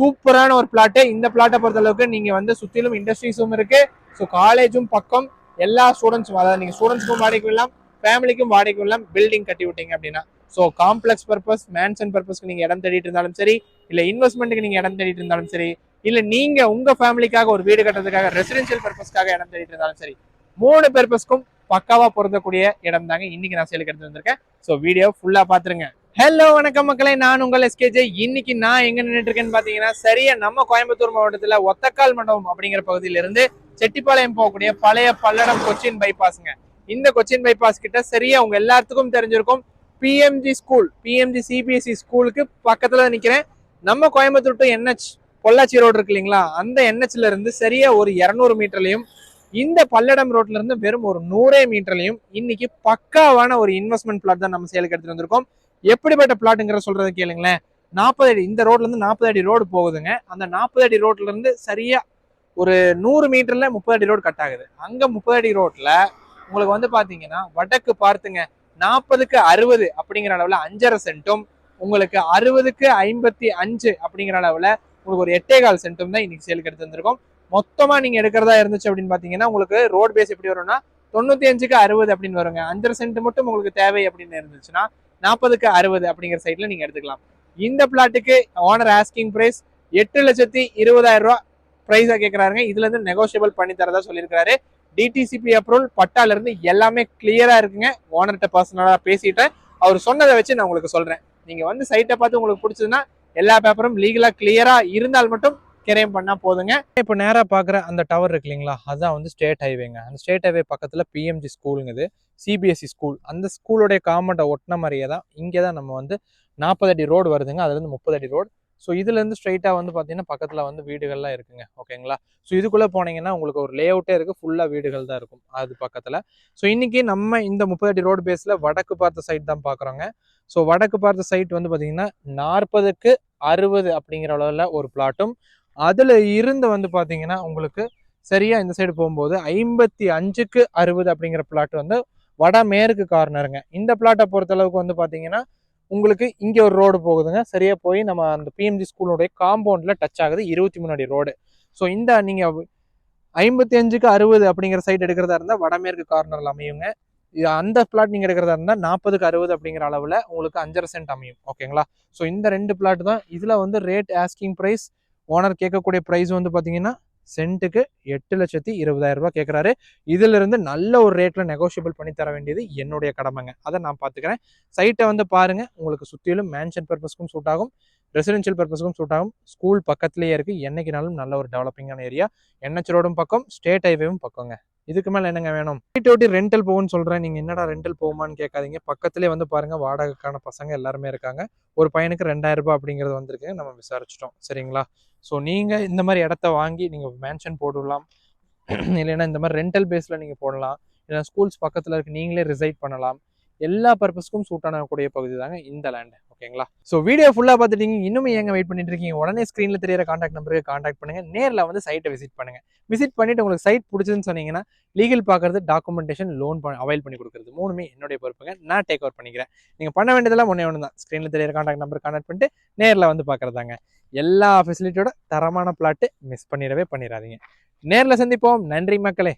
சூப்பரான ஒரு பிளாட்டு. இந்த பிளாட்டை பொறுத்த அளவுக்கு நீங்க வந்து சுத்திலும் இண்டஸ்ட்ரீஸும் இருக்கு. ஸோ காலேஜும் பக்கம் எல்லா ஸ்டூடெண்ட்ஸும் அதாவது நீங்க ஸ்டூடெண்ட்ஸ்க்கும் வாடகைக்கு விடலாம் ஃபேமிலிக்கும் வாடகைக்கு விடலாம் பில்டிங் கட்டி விட்டீங்க அப்படின்னா. ஸோ காம்ப்ளெக்ஸ் பர்பஸ் மேன்சன் பர்பஸ்க்கு நீங்க இடம் தேடிட்டு இருந்தாலும் சரி இல்ல இன்வெஸ்ட்மெண்ட்டுக்கு நீங்க இடம் தேடிட்டு இருந்தாலும் சரி இல்ல நீங்க உங்க ஃபேமிலிக்காக ஒரு வீடு கட்டுறதுக்காக ரெசிடென்ஷியல் பர்பஸ்க்காக இடம் தேடிட்டு இருந்தாலும் சரி மூணு பர்பஸ்க்கும் பக்காவா பொருந்தக்கூடிய இடம் தாங்க இன்னைக்கு நான் சேலுக்கு எடுத்து வந்திருக்கேன். ஸோ வீடியோ ஃபுல்லா பாத்துருங்க. ஹலோ வணக்கம் மக்களே. நான் உங்கள் எஸ்கேஜே இன்னைக்கு நான் எங்க நின்றுட்டு இருக்கேன்னு பாத்தீங்கன்னா சரியா நம்ம கோயம்புத்தூர் மாவட்டத்துல ஒத்தக்கால் மண்டபம் அப்படிங்கிற பகுதியில இருந்து செட்டிப்பாளையம் போகக்கூடிய பழைய பல்லடம் கொச்சின் பைபாஸ்ங்க. இந்த கொச்சின் பைபாஸ் கிட்ட சரியா உங்க எல்லாத்துக்கும் தெரிஞ்சிருக்கும். பிஎம்ஜி ஸ்கூல் பிஎம்ஜி சிபிஎஸ்சி ஸ்கூலுக்கு பக்கத்துல தான் நிக்கிறேன். நம்ம Coimbatore to NH Pollachi road இருக்கு இல்லைங்களா? அந்த என்ஹெச்ல இருந்து சரியா ஒரு இரநூறு மீட்டர்லையும் இந்த பல்லடம் ரோட்ல இருந்து வெறும் ஒரு நூறே மீட்டர்லயும் இன்னைக்கு பக்காவான ஒரு இன்வெஸ்ட்மெண்ட் பிளாட் தான் நம்ம சேலுக்கு எடுத்துட்டு வந்திருக்கோம். எப்படிப்பட்ட பிளாட்டுங்கிற சொல்றதை கேளுங்களேன். நாற்பது அடி இந்த ரோட்ல இருந்து நாற்பது அடி ரோடு போகுதுங்க. அந்த நாற்பது அடி ரோட்ல இருந்து சரியா ஒரு நூறு மீட்டர்ல முப்பது அடி ரோடு கட் ஆகுது. அங்க முப்பது அடி ரோட்ல உங்களுக்கு வந்து பாத்தீங்கன்னா வடக்கு பார்த்துங்க நாற்பதுக்கு அறுபது அப்படிங்கிற அளவுல அஞ்சரை சென்ட்டும் உங்களுக்கு அறுபதுக்கு ஐம்பத்தி அஞ்சு அப்படிங்கிற அளவுல உங்களுக்கு ஒரு எட்டே கால் சென்ட்டும் தான் இன்னைக்கு சேலுக்கு எடுத்து வந்திருக்கோம். மொத்தமா நீங்க எடுக்கிறதா இருந்துச்சு அப்படின்னு பாத்தீங்கன்னா உங்களுக்கு ரோட் பேஸ் எப்படி வரும்னா தொண்ணூத்தி அஞ்சுக்கு அறுபது அப்படின்னு வருங்க. அஞ்சரை சென்ட் மட்டும் உங்களுக்கு தேவை அப்படின்னு இருந்துச்சுன்னா நாற்பதுக்கு அறுபது அப்படிங்கிற சைட்ல நீங்க எடுத்துக்கலாம். இந்த பிளாட்டுக்கு ஓனர் ஆஸ்கிங் பிரைஸ் எட்டு லட்சத்தி இருபதாயிரம் ரூபாய் பிரைஸா கேட்கறாருங்க இதுல இருந்து நெகோஷியபிள் பண்ணி தரதா சொல்லியிருக்காரு டிடிசிபி அப்ரூவல் பட்டால இருந்து எல்லாமே கிளியரா இருக்குங்க. ஓனர்கிட்ட பர்சனலா பேசிட்டேன். அவர் சொன்னதை வச்சு நான் உங்களுக்கு சொல்றேன். நீங்க வந்து சைட்டை பார்த்து உங்களுக்கு பிடிச்சதுன்னா எல்லா பேப்பரும் லீகலா கிளியரா இருந்தால் மட்டும் கிரைம் பண்ணா போதுங்க. இப்போ நேரா பாக்குற அந்த டவர் இருக்கு இல்லைங்களா? அதுதான் வந்து ஸ்டேட் ஹைவேங்க அந்த ஸ்டேட் ஹைவே பக்கத்துல பிஎம்ஜி ஸ்கூலுங்குது சிபிஎஸ்சி ஸ்கூல் அந்த ஸ்கூலுடைய காமெண்ட்டை ஒட்டின மாதிரியே தான் இங்கே தான் நம்ம வந்து நாற்பது அடி ரோடு வருதுங்க. அதுலேருந்து முப்பது அடி ரோடு ஸோ இதுலேருந்து ஸ்ட்ரைட்டாக வந்து பார்த்தீங்கன்னா பக்கத்தில் வந்து வீடுகள்லாம் இருக்குங்க. ஓகேங்களா ஸோ இதுக்குள்ளே போனீங்கன்னா உங்களுக்கு ஒரு லே அவுட்டே இருக்குது ஃபுல்லாக வீடுகள் தான் இருக்கும் அது பக்கத்தில். ஸோ இன்றைக்கி நம்ம இந்த முப்பது அடி ரோடு பேஸில் வடக்கு பார்த்த சைட் தான் பார்க்குறோங்க ஸோ வடக்கு பார்த்த சைட் வந்து பார்த்தீங்கன்னா நாற்பதுக்கு அறுபது அப்படிங்கிற அளவில் ஒரு பிளாட்டும் அதில் இருந்து வந்து பார்த்தீங்கன்னா உங்களுக்கு சரியாக இந்த சைடு போகும்போது ஐம்பத்தி அஞ்சுக்கு அறுபது அப்படிங்கிற பிளாட் வந்து வடமேற்கு கார்னருங்க இந்த பிளாட்டை பொறுத்தளவுக்கு வந்து பார்த்தீங்கன்னா உங்களுக்கு இங்கே ஒரு ரோடு போகுதுங்க. சரியாக போய் நம்ம அந்த பிஎம்ஜி ஸ்கூலுடைய காம்பவுண்டில் டச் ஆகுது. இருபத்தி மூணு அடி ரோடு ஸோ இந்த நீங்கள் ஐம்பத்தி அஞ்சுக்கு அறுபது அப்படிங்கிற சைட் எடுக்கிறதா இருந்தால் வடமேற்கு கார்னரில் அமையுங்க. இது அந்த பிளாட் நீங்கள் எடுக்கிறதா இருந்தால் நாற்பதுக்கு அறுபது அப்படிங்கிற அளவில் உங்களுக்கு அஞ்சரை சென்ட் அமையும். ஓகேங்களா ஸோ இந்த ரெண்டு பிளாட் தான் இதில் வந்து ரேட் ஆஸ்கிங் ப்ரைஸ் ஓனர் கேட்கக்கூடிய ப்ரைஸ் வந்து பார்த்தீங்கன்னா சென்ட்டுக்கு எட்டு லட்சத்தி இருபதாயிரம் ரூபாய் கேட்குறாரு. இதுல இருந்து நல்ல ஒரு ரேட்டில் நெகோஷியபிள் பண்ணி தர வேண்டியது என்னுடைய கடமைங்க. அதை நான் பார்த்துக்கிறேன் சைட்டை வந்து பாருங்க. உங்களுக்கு சுற்றிலும் மேன்ஷன் பர்பஸ்க்கும் சூட் ஆகும். ரெசிடென்ஷியல் பர்பஸ்க்கும் சூட் ஆகும். ஸ்கூல் பக்கத்துலேயே இருக்குது என்னைக்குனாலும் நல்ல ஒரு டெவலப்பிங்கான ஏரியா என்ஹெச் ரோடும் பக்கம் ஸ்டேட் ஹைவேவும் பக்கங்க. இதுக்கு மேலே என்னங்க வேணும்? வீட்டை ஒட்டி ரெண்டல் போகும்னு சொல்கிறேன் நீங்கள் என்னடா ரெண்டல் போகுமான்னு கேட்காதீங்க. பக்கத்துலேயே வந்து பாருங்கள் வாடகைக்கான பசங்க எல்லாருமே இருக்காங்க. ஒரு பையனுக்கு ரெண்டாயிரம் ரூபாய் அப்படிங்கிறது வந்திருக்கு நம்ம விசாரிச்சிட்டோம். சரிங்களா? ஸோ நீங்கள் இந்த மாதிரி இடத்த வாங்கி நீங்கள் மேன்ஷன் போடலாம். இல்லைன்னா இந்த மாதிரி ரெண்டல் பேஸில் நீங்கள் போடலாம். இல்லைன்னா ஸ்கூல்ஸ் பக்கத்தில் இருக்கு நீங்களே ரிசைட் பண்ணலாம். எல்லா பர்பஸ்க்கும் சூட் ஆனக்கூடிய பகுதி தாங்க இந்த லேண்டு ஓகேங்களா ஸோ வீடியோ ஃபுல்லாக பார்த்துட்டீங்க இன்னும் எங்க வெயிட் பண்ணிட்டு இருக்கீங்க. உடனே ஸ்க்ரீனில் தெரியற காண்டாக்ட் நம்பருக்கு காண்டாக்ட் பண்ணுங்க. நேரில் வந்து சைட்டை விசிட் பண்ணுங்க. விசிட் பண்ணிட்டு உங்களுக்கு சைட் பிடிச்சதுன்னு சொன்னீங்கன்னா லீகல் பார்க்கறது டாக்குமெண்டேஷன் லோன் அவைல் பண்ணி கொடுக்குறது மூணுமே என்னுடைய பொறுப்புங்க. நான் டேக் ஓவர் பண்ணிக்கிறேன். நீங்கள் பண்ண வேண்டியதெல்லாம் ஒன்றே ஒன்று தான். ஸ்க்ரீனில் தெரியற காண்டாக்ட் நம்பர் கான்டாக்ட் பண்ணிட்டு நேரில் வந்து பார்க்குறதாங்க எல்லா ஃபெசிலிட்டியோட தரமான பிளாட்டு மிஸ் பண்ணிடவே பண்ணிடாதீங்க. நேரில் சந்திப்போம். நன்றி மக்களே.